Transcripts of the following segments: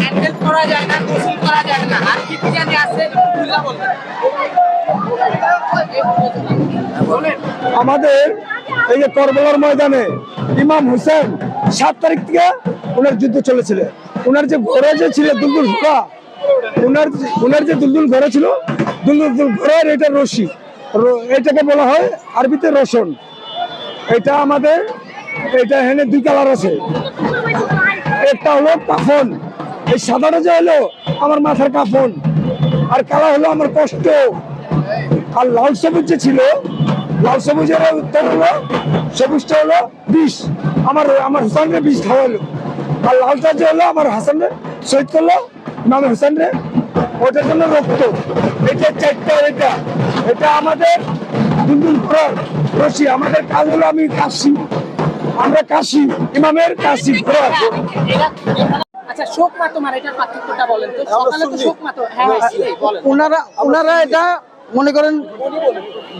Handle করা যায় না, গোসল করা যায় না। আর কি আছে আমাদের এই যে করবলার ময়দানে ইমাম হুসেন সাত তারিখ থেকে ওনার যুদ্ধ চলেছিল। ওনার যে ঘোড়া যে ছিল, দুলদুল ঘোড়া, ওনার ওনার যে দুলদুল ঘোড়া ছিল, দুলদুল ঘোড়ার এটা রশি। এটাকে বলা হয় আরবিতে রসন। এটা আমাদের এটা এখানে দুই কালার আছে। একটা হলো কাফন এই সাদাটা যে হলো আমার মাথার কাফন, আর কালা হলো আমার কষ্ট। আর লাল সবুজ যে ছিল, লাল সবুজের উত্তর হলো, সবুজটা হলো বিষ। আমার আমার হুসানের বিষ খাওয়ালো আর লালটা যে হলো আমার হাসানের শহীদ করল, ইমাম হুসান ওটার জন্য রক্ত। এটা চারটা, এটা। এটা আমাদের দুন্দুল ঘোড়ার রশি। আমাদের কাজগুলো আমি কাশি। আমরা কাশি, ইমামের কাশি আচ্ছা শোক মাতমার এটার পার্থক্যটা বলেন তো। সকালে তো শোক মাতো হ্যাঁ হ্যাঁ বলেন। ওনারা ওনারা এটা মনে করেন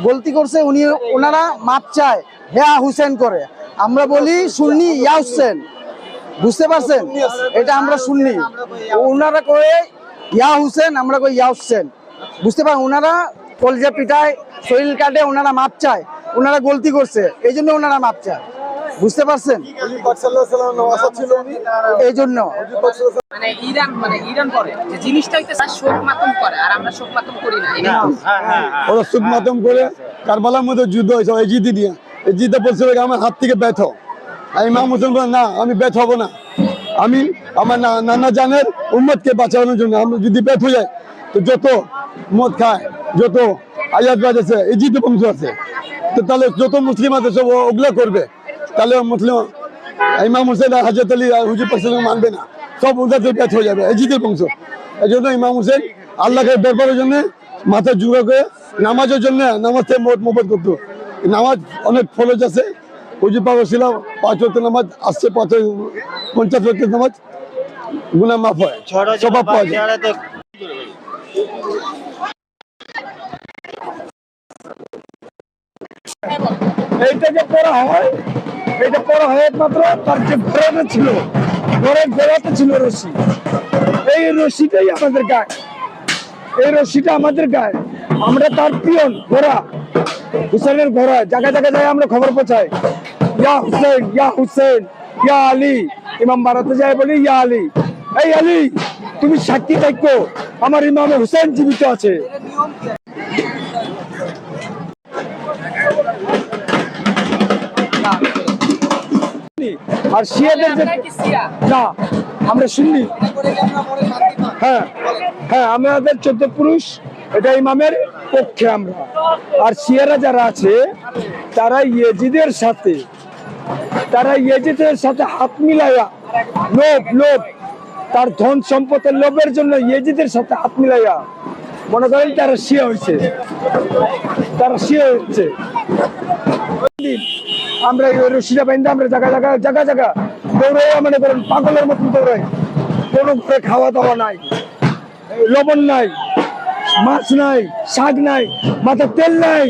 গলতি করছে উনি ওনারা মাপ চায় হেয়া হুসেন করে। আমরা বলি শুননি ইয়া হুসেন। বুঝতে পারছেন? এটা আমরা শুননি ওনারা কয়ে ইয়া হুসেন আমরা কই ইয়া হুসেন। বুঝতে পারেন ওনারা কলজা পিঠায় শরীর কাটে ওনারা মাপ চায়। ওনারা গলতি করছে এই জন্য ওনারা মাপ চায়। বুঝতে পারছেন? এই জন্য মানে ইরান মানে ইরান করে যে জিনিসটা হইতেছে শোক মাতম করে আর আমরা শোক মাতম করি না ওরা মাতম করে কারবালার মধ্যে যুদ্ধ হয়েছে ওই জিদি দিয়ে এই জিদে বলছিল আমার হাত থেকে ব্যথ। ইমাম হোসেন বলে না আমি ব্যথ হব না। আমি আমার না- নানা জানের উম্মতকে বাঁচানোর জন্য আমি যদি ব্যথ হয়ে যায় তো যত মদ খায় যত আয়াতবাদ আছে এই জিদে বংশ আছে। তো তাহলে যত মুসলিম আছে সব ও- ওগুলা করবে। তাহলে মুসলিম ইমাম হোসেন আর হাজরত আলী আর হুজুর পাকসাল মানবে না। সব ওদের ব্যথ হয়ে যাবে। এই জিদের বংশ। এই জন্য ইমাম হোসেন আল্লাহকে দরবারের জন্য মাথা জুড়ে করে নামাজের জন্য নামাজ থেকে মোবাদ করতো। নামাজ অনেক ফরজ আছে। হুজুর পাক ছিল পাঁচ ওয়াক্ত নামাজ আসছে পাঁচ পঞ্চাশ ওয়াক্ত নামাজ। গুনাহ মাফ হয়। স্বভাব পাওয়া যায়। এইটা যে করা হয় এটা করা হয় একমাত্র তার যে ঘোড়াটা ছিল, ঘোড়ার ঘোড়াতে ছিল রশি। এই রশিটাই আমাদের গায়ে। এই রশিটা আমাদের গায়ে। আমরা তার পিয়ন, ঘোড়া। হুসেনের ঘোড়া। জায়গায় জায়গায় যায় আমরা খবর পৌঁছাই। ইয়া হুসেন ইয়া হুসেন, ইয়া আলী। ইমাম বারাতে যায় বলি, ইয়া আলী। এই আলী, তুমি সাক্ষী থাকো। আমার ইমামে হুসেন জীবিত আছে। আর শিয়াদের যে না আমরা শুনি হ্যাঁ হ্যাঁ আমাদের চোদ্দ পুরুষ এটা ইমামের পক্ষে আমরা। আর শিয়ারা যারা আছে তারা ইয়েজিদের সাথে তারা ইয়েজিদের সাথে হাত মিলাইয়া লোভ লোভ তার ধন সম্পদের লোভের জন্য ইয়েজিদের সাথে হাত মিলাইয়া মনে করেন তারা শিয়া হয়েছে। তারা শিয়া হচ্ছে আমরা রশিটা বাইন্দা আমরা জায়গা জায়গা জায়গা জায়গা দৌড়াই মনে করেন পাগলের মতন দৌড়াই কোনো ঘরে খাওয়া দাওয়া নাই লবণ নাই মাছ নাই শাক নাই মাথা তেল নাই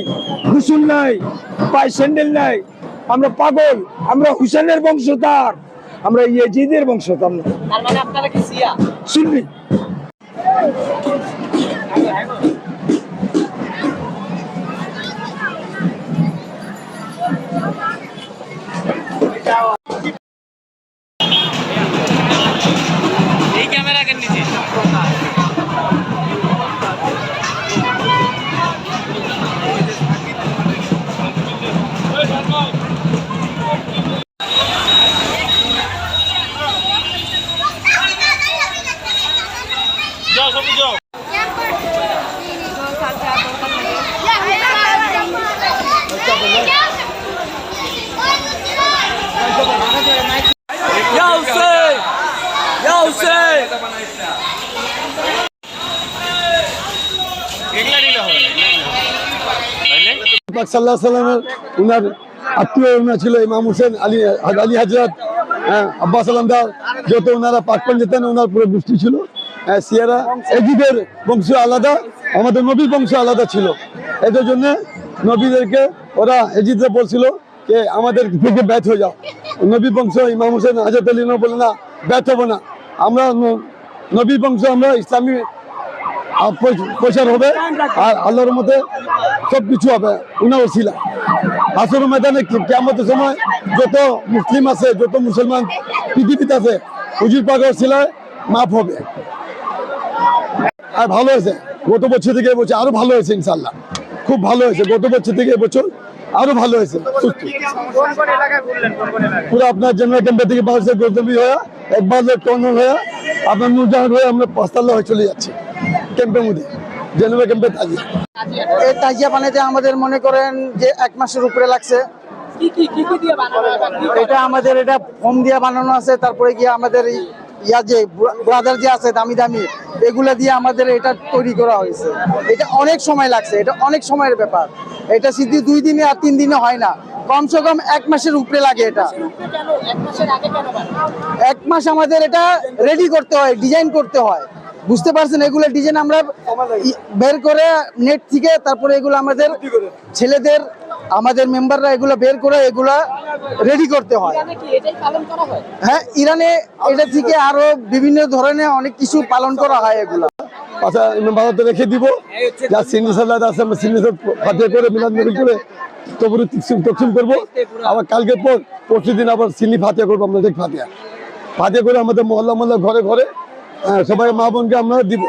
রসুন নাই পায়ে স্যান্ডেল নাই। আমরা পাগল আমরা হুসেনের বংশধার আমরা ইয়েজিদের বংশধার। না তার সাল্লাহ সাল্লামের আত্মীয় উনার ইমাম আলী আলী হাজরত হ্যাঁ আব্বাস ওনারা যেতেন ওনার পুরো ছিল। হ্যাঁ, সিয়ারা আলাদা আমাদের নবীর বংশ আলাদা ছিল। এদের জন্য নবীদেরকে ওরা এজিদরা বলছিল যে আমাদের থেকে ব্যথ হয়ে যাও। নবী বংশ ইমাম হোসেন হাজরত আলী বলে না ব্যথ হব না। আমরা নবী বংশ আমরা ইসলামী প্রচার হবে, আর আল্লাহর মধ্যে সব কিছু হবে। উনার ছিল আসর ময়দানে কেমন সময় যত মুসলিম আছে, যত মুসলমান পৃথিবীতে আছে, হুজুর পাগর ছিলায় মাফ হবে। আর ভালো হয়েছে। গত বছর থেকে এবছর আরও ভালো হয়েছে ইনশাল্লাহ খুব ভালো হয়েছে। গত বছর থেকে এবছর আরও ভালো হয়েছে। পুরো আপনার জেনারেল ক্যাম্পের থেকে বাংলাদেশের গৌতমী হয়ে একবার টর্নার হয়ে আপনার নুরজাহান হয়ে আমরা পাঁচতাল্লা হয়ে চলে যাচ্ছি। ক্যাম্পের মধ্যে। জেনারেল ক্যাম্পে থাকি এই তাজিয়া বানাইতে আমাদের মনে করেন যে এক মাসের উপরে লাগছে। কি কি কি কি দিয়ে বানানো বা কি করে? এটা আমাদের এটা ফোম দিয়ে বানানো আছে। তারপরে গিয়ে আমাদের এই ইয়া যে ব্রাদার যে আছে দামি দামি এগুলা দিয়ে আমাদের এটা তৈরি করা হয়েছে। এটা অনেক সময় লাগছে এটা অনেক সময়ের ব্যাপার। এটা সিদ্ধি দুই দিনে আর তিন দিনে হয় না। কমসে কম এক মাসের উপরে লাগে এটা। এর উপরে কেন? এক মাসের আগে কেন বানানো? এক মাস আমাদের এটা রেডি করতে হয় ডিজাইন করতে হয়। বুঝতে পারছেন এগুলো ডিজাইন আমরা বের করে নেট থেকে তারপরে এগুলো আমাদের ছেলেদের আমাদের মেম্বাররা এগুলো বের করে এগুলা রেডি করতে হয়। এখানে কি এটাই পালন করা হয়? হ্যাঁ ইরানে এটা থেকে আরও বিভিন্ন ধরনের অনেক কিছু পালন করা হয় এগুলো। আচ্ছা রেখে দিব। যা সিনি সাল্লাহ আছে আমরা সিনি করে মিলাদ করে তবুর তকসিম তকসিম করব। আবার কালকে পর পরশু দিন আবার সিনি ফাতিয়া করব আমরা দেখ ফাতিয়া ফাতিয়া করে আমাদের মহল্লা মহল্লা ঘরে ঘরে সবাই মা বোনকে আমরা দিব।